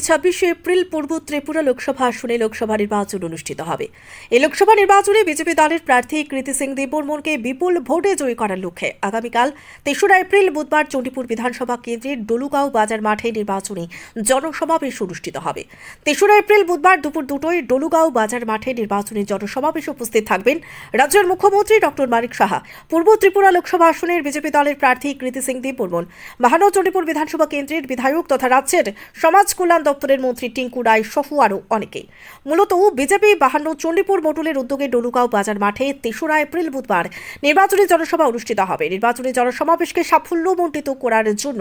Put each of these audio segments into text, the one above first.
ছাব্বিশে এপ্রিল পূর্ব ত্রিপুরা লোকসভা আসনে লোকসভা নির্বাচন অনুষ্ঠিত হবে। এই লোকসভা নির্বাচনে বিজেপি দলের প্রার্থী কৃতি সিং দেববর্মনকে বিপুল ভোটে জয়ী করার লক্ষ্যে আগামীকাল তেসরা এপ্রিল বুধবার চণ্ডীপুর বিধানসভা কেন্দ্রের ডলুগাঁও বাজার মাঠে নির্বাচনী জনসমাবেশ অনুষ্ঠিত হবে। তেসরা এপ্রিল বুধবার দুপুর দুটোয় ডলুগাঁও বাজার মাঠে নির্বাচনী জনসমাবেশে উপস্থিত থাকবেন রাজ্যের মুখ্যমন্ত্রী ডক্টর মানিক সাহা। পূর্ব ত্রিপুরা লোকসভা আসনের বিজেপি দলের প্রার্থী কৃতি সিং দেববর্মন মহানগর চণ্ডীপুর বিধানসভা কেন্দ্রের বিধায়ক তথা রাজ্যের সমাজ কল্যাণ দপ্তরের মন্ত্রী টিঙ্কু রায় সহ আরও অনেকেই মূলত বিজেপি বাহান্ন চণ্ডীপুর মডুলের উদ্যোগে ডলুগাঁও বাজার মাঠে তেসরা এপ্রিল বুধবার নির্বাচনী জনসভা অনুষ্ঠিত হবে। নির্বাচনী জনসমাবেশকে সাফল্যমণ্ডিত করার জন্য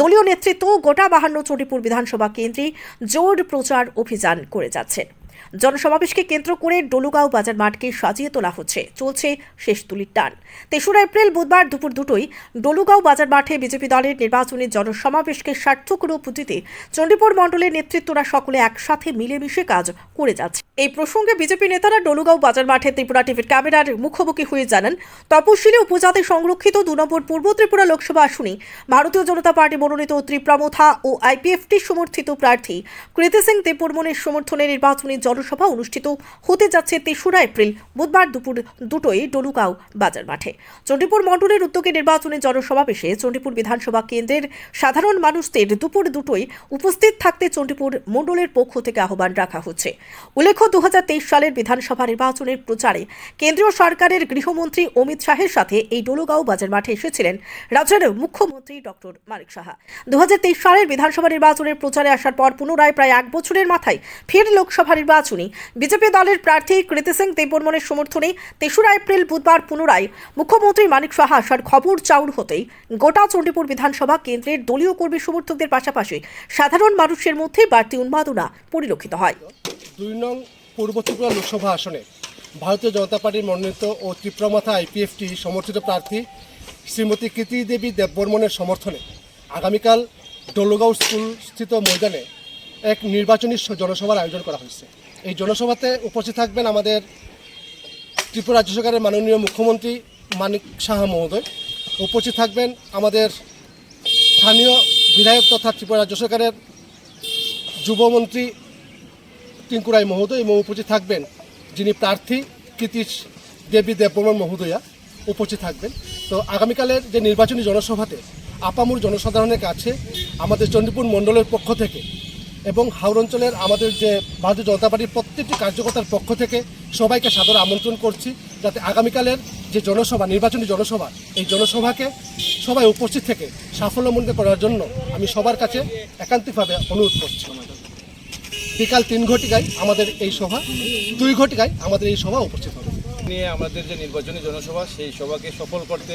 দলীয় নেতৃত্ব গোটা বাহান্ন চণ্ডীপুর বিধানসভা কেন্দ্রে জোর প্রচার অভিযান করে যাচ্ছেন জনসমাবেশকে কেন্দ্র করে ডলুগাঁও বাজার মাঠকে সাজিয়ে তোলা হচ্ছে। চলছে শেষ তুলির টান। তেসরা এপ্রিল বুধবার দুপুর দুটোই ডলুগাঁও বাজার মাঠে বিজেপি দলের নির্বাচনী জনসমাবেশকে সার্থক রূপ দিতে চণ্ডীপুর মণ্ডলের নেতৃত্বরা সকলে একসাথে মিলেমিশে কাজ করে যাচ্ছে। এই প্রসঙ্গে বিজেপি নেতারা ডলুগাঁও বাজার মাঠে ত্রিপুরা টিভির ক্যামেরার মুখোমুখি হয়ে জানান, তপশিলি উপজাতি সংরক্ষিত দু নম্বর পূর্ব ত্রিপুরা লোকসভা আসনে ভারতীয় জনতা পার্টি মনোনীত ত্রিপ্রামথা ও আইপিএফটি সমর্থিত প্রার্থী কৃতি সিং দেববর্মনের সমর্থনে নির্বাচনী জনসভা অনুষ্ঠিত হতে যাচ্ছে তেসরা এপ্রিল, বুধবার দুপুর দুটোই ডলুগাঁও বাজার মাঠে। চণ্ডীপুর মণ্ডলের উদ্যোগে নির্বাচনী জনসমাবেশে চণ্ডীপুর বিধানসভা কেন্দ্রের সাধারণ মানুষদের দুপুর দুটোই উপস্থিত থাকতে চণ্ডীপুর মণ্ডলের পক্ষ থেকে আহ্বান রাখা হচ্ছে। উল্লেখ্য দু সালের বিধানসভা নির্বাচনের প্রচারে কেন্দ্রীয় সরকারের গৃহমন্ত্রী অমিত শাহের সাথে এই ডলুগাঁও বাজার মাঠে এসেছিলেন রাজ্যের মুখ্যমন্ত্রী ডক্টর মানিক সাহা। দু হাজার তেইশ সালের বিধানসভা নির্বাচনের প্রচারে আসার পর পুনরায় প্রায় এক বছরের মাথায় ফের লোকসভা নির্বাচনী বিজেপি দলের প্রার্থী কৃতি সিং দেববর্মনের সমর্থনে তেসরা এপ্রিল বুধবার পুনরায় মুখ্যমন্ত্রী মানিক সাহা আসার খবর চাউর হতেই গোটা চণ্ডীপুর বিধানসভা কেন্দ্রের দলীয় কর্মী সমর্থকদের পাশাপাশি সাধারণ মানুষের মধ্যে বাড়তি উন্মাদনা পরিলক্ষিত হয়। দুই নং পূর্ব ত্রিপুরা লোকসভা আসনে ভারতীয় জনতা পার্টির মনোনীত ও ত্রিপুরামাথা আইপিএফটি সমর্থিত প্রার্থী শ্রীমতী কীর্তি দেবী দেববর্মনের সমর্থনে আগামীকাল ডলুগাঁও স্কুল স্থিত ময়দানে এক নির্বাচনী জনসভার আয়োজন করা হয়েছে। এই জনসভাতে উপস্থিত থাকবেন আমাদের ত্রিপুরা রাজ্য সরকারের মাননীয় মুখ্যমন্ত্রী মানিক সাহা মহোদয়। উপস্থিত থাকবেন আমাদের স্থানীয় বিধায়ক তথা ত্রিপুরা রাজ্য সরকারের যুবমন্ত্রী টিঙ্কুরাই মহোদয় এবং উপস্থিত থাকবেন যিনি প্রার্থী কৃতিশ দেবী দেববর্মন মহোদয়া উপস্থিত থাকবেন। তো আগামীকালের যে নির্বাচনী জনসভাতে আপামুর জনসাধারণের কাছে আমাদের চণ্ডীপুর মণ্ডলের পক্ষ থেকে এবং হাওড় অঞ্চলের আমাদের যে ভারতীয় জনতা পার্টির প্রত্যেকটি কার্যকর্তার পক্ষ থেকে সবাইকে সাদর আমন্ত্রণ করছি, যাতে আগামীকালের যে জনসভা, নির্বাচনী জনসভা, এই জনসভাকে সবাই উপস্থিত থেকে সাফল্যমণ্ডিত করার জন্য আমি সবার কাছে একান্তিকভাবে অনুরোধ করছি। বিকাল তিন ঘটিকায় আমাদের এই সভা, দুই ঘটিকায় আমাদের এই সভা উপস্থিত হবে। নিয়ে আমাদের যে নির্বাচনী জনসভা, সেই সভাকে সফল করতে